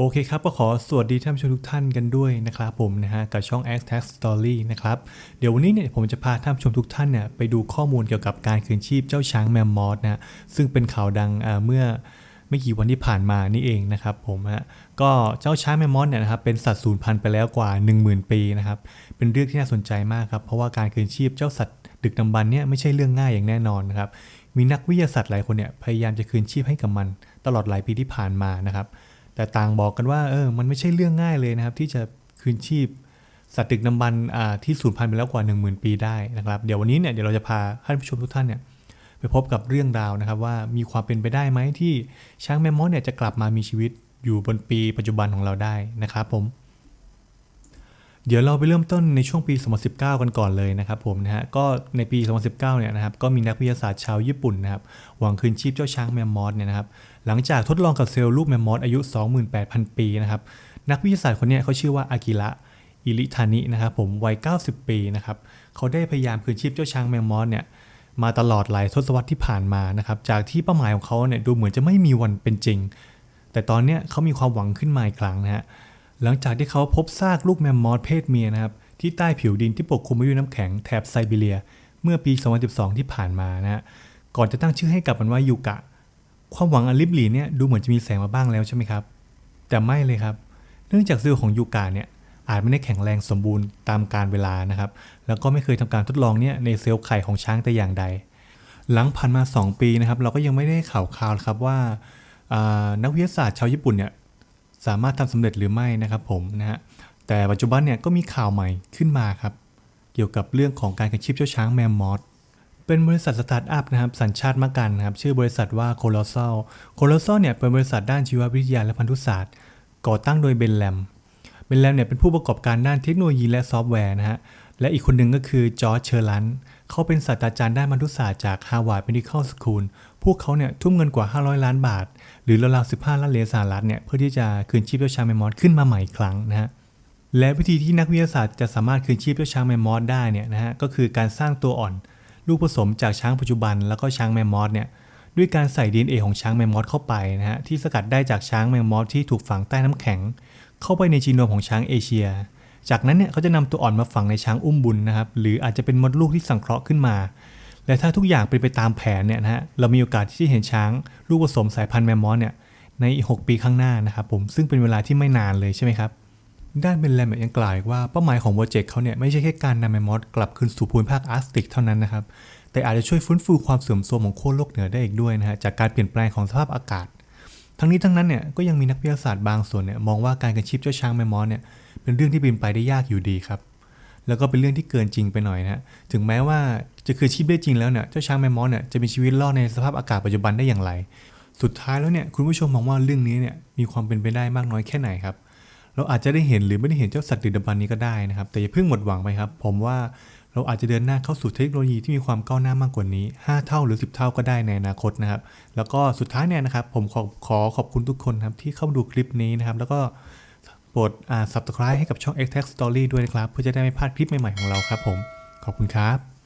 โอเคครับก็ขอสวัสดีท่านผู้ชมทุกท่านกันด้วยนะครับผมนะฮะกับช่อง X Tag Story นะครับเดี๋ยววันนี้เนี่ยผมจะพาท่านผู้ชมทุกท่านเนี่ยไปดูข้อมูลเกี่ยวกับการคืนชีพเจ้าช้างแมมมอสนะฮะซึ่งเป็นข่าวดังเมื่อไม่กี่วันที่ผ่านมานี่เองนะครับผมฮะก็เจ้าช้างแมมมอสเนี่ยนะครับเป็นสัตว์สูญพันธุ์ไปแล้วกว่า 10,000 ปีนะครับเป็นเรื่องที่น่าสนใจมากครับเพราะว่าการคืนชีพเจ้าสัตว์ ดึกดำบรรพ์เนี่ยไม่ใช่เรื่องง่ายอย่างแน่นอนนะครับมีนักวิทยาศาสตร์หลายคนเนี่ยพยายามจะคืนชีพให้กับมัน ตลอดหลายปีที่ผ่านมานะครับ แต่ต่างบอกกันว่าเออมันไม่ใช่เรื่องง่ายเลยนะครับ ที่จะคืนชีพสัตว์ดึกดำบรรพ์อ่าที่สูญพันธุ์ไปแล้วกว่า 10,000 ปีได้นะครับ เดี๋ยววันนี้เนี่ยเดี๋ยวเราจะพาท่านผู้ชมทุกท่านเนี่ยไปพบกับเรื่องราวนะครับ ว่ามีความเป็นไปได้ไหมที่ช้างแมมมอสเนี่ยจะกลับมามีชีวิตอยู่บนปีปัจจุบันของเราได้นะครับผม เดี๋ยวเราไปเริ่มต้นในช่วงปี 2019 กันก่อนเลยนะครับผมนะฮะก็ในปี 2019 เนี่ยนะครับก็มีนักวิทยาศาสตร์ชาวญี่ปุ่นนะครับหวังคืนชีพเจ้าช้างแมมมอสเนี่ยนะครับหลังจากทดลองกับเซลล์ลูกแมมมอสอายุ 28,000 ปีนะครับนักวิทยาศาสตร์คนนี้เขาชื่อว่าอากิระอิริทานินะครับผมวัย 90 ปีนะครับเขาได้พยายามคืนชีพเจ้าช้างแมมมอสเนี่ยมาตลอดหลายทศวรรษที่ผ่านมานะครับจากที่เป้าหมายของเขาเนี่ยดูเหมือนจะไม่มีวันเป็นจริง แต่ตอนเนี้ยเขามีความหวังขึ้นมาอีกครั้งนะฮะ หลังจากที่เขาพบซากลูกแมมมอสเพศเมียนะครับ ที่ใต้ผิวดินที่ปกคลุมไปด้วยน้ำแข็งแถบไซบีเรีย เมื่อปี 2012 ที่ผ่านมานะฮะก่อนจะตั้งชื่อให้กับมันว่ายูกะ ความหวังอันลิบหลีเนี่ยดูเหมือนจะมีแสงมาบ้างแล้วใช่ไหมครับ แต่ไม่เลยครับ เนื่องจากเซลล์ของยูกะเนี่ยอาจไม่ได้แข็งแรงสมบูรณ์ตามกาลเวลานะครับ แล้วก็ไม่เคยทำการทดลองเนี่ยในเซลล์ไข่ของช้างแต่อย่างใด หลังผ่านมา 2 ปีนะครับ เราก็ยังไม่ได้ข่าวคราวครับว่านักวิทยาศาสตร์ชาวญี่ปุ่นเนี่ย สามารถทำสำเร็จหรือไม่นะครับผมนะฮะแต่ปัจจุบันเนี่ยก็มีข่าวใหม่ขึ้นมาครับ เกี่ยวกับเรื่องของการคืนชีพเจ้าช้างแมมมอสเป็นบริษัทสตาร์ทอัพนะครับสัญชาติมะกันนะครับชื่อบริษัทว่าโคลอ s ซ l โคลอ s ซ l เนี่ยเป็นบริษัทด้านชีววิทยาและพันธุศาสตร์ ก่อตั้งโดยเบนแลมเบนแลมเนี่ยเป็นผู้ประกอบการด้านเทคโนโลยีและซอฟต์แวร์นะฮะและอีกคนหนึ่งก็คือจอร์จเชอร์ลันเขาเป็นศาสตราจารย์ด้านพันธุศาสตร์จาก Harvard Medical School พวกเขาเนี่ยทุ่มเงินกว่า 500 ล้านบาท หรือราวๆ15 ล้านเหรียญสหรัฐเนี่ยเพื่อที่จะคืนชีพเจ้าช้างแมมมอสขึ้นมาใหม่อีกครั้งนะฮะและวิธีที่นักวิทยาศาสตร์จะสามารถคืนชีพเจ้าช้างแมมมอสได้เนี่ยนะฮะก็คือการสร้างตัวอ่อน ลูกผสมจากช้างปัจจุบัน แล้วก็ช้างแมมมอสเนี่ยด้วยการใส่ DNA ของช้างแมมมอสเข้าไปนะฮะที่สกัดได้จากช้างแมมมอสที่ถูกฝังใต้น้ำแข็ง เข้าไปในจีโนมของช้างเอเชีย จากนั้นเนี่ยเขาจะนำตัวอ่อนมาฝังในช้างอุ้มบุญนะครับหรืออาจจะเป็นมดลูกที่สังเคราะห์ขึ้นมา และถ้าทุกอย่างเป็นไปตามแผนเนี่ยนะฮะเรามีโอกาสที่จะเห็นช้างลูกผสมสายพันธุ์แมมมอสเนี่ยในอีก 6 ปีข้างหน้านะครับผมซึ่งเป็นเวลาที่ไม่นานเลยใช่ไหมครับด้านเบนแลมยังกล่าวอีกว่าเป้าหมายของโปรเจกต์เขาเนี่ยไม่ใช่แค่การนำแมมมอสกลับคืนสู่ภูมิภาคอาร์ติกเท่านั้นนะครับแต่อาจจะช่วยฟื้นฟูความเสื่อมโทรมของโคโลกเหนือได้อีกด้วยนะฮะจากการเปลี่ยนแปลงของสภาพอากาศ ทั้งนี้ทั้งนั้นเนี่ยก็ยังมีนักวิทยาศาสตร์บางส่วนเนี่ยมองว่าการกระชีพเจ้าช้างแมมมอสเนี่ยเป็นเรื่องที่เป็นไปได้ยากอยู่ดีครับ แล้วก็เป็นเรื่องที่เกินจริงไปหน่อยนะฮะถึงแม้ว่าจะคืนชีพได้จริงแล้วเนี่ยเจ้าช้างแมมมอสเนี่ยจะมีชีวิตรอดในสภาพอากาศปัจจุบันได้อย่างไร สุดท้ายแล้วเนี่ยคุณผู้ชมมองว่าเรื่องนี้เนี่ยมีความเป็นไปได้มากน้อยแค่ไหนครับเราอาจจะได้เห็นหรือไม่ได้เห็นเจ้าสัตว์ดึกดำบรรนี้ก็ได้นะครับ แต่อย่าเพิ่งหมดหวังไปครับ ผมว่าเราอาจจะเดินหน้าเข้าสู่เทคโนโลยีที่มีความก้าวหน้ามากกว่านี้ 5 เท่าหรือ 10 เท่าก็ได้ในอนาคตนะครับ แล้วก็สุดท้ายเนี่ยนะครับ ผมขอขอขอบคุณทุกคนครับที่เข้ามาดูคลิปนี้นะครับ แล้วก็ โปรดอ่า subscribe ให้กับช่อง X Tech Story ด้วยนะครับ เพื่อจะได้ไม่พลาดคลิปใหม่ๆของเราครับผม ขอบคุณครับ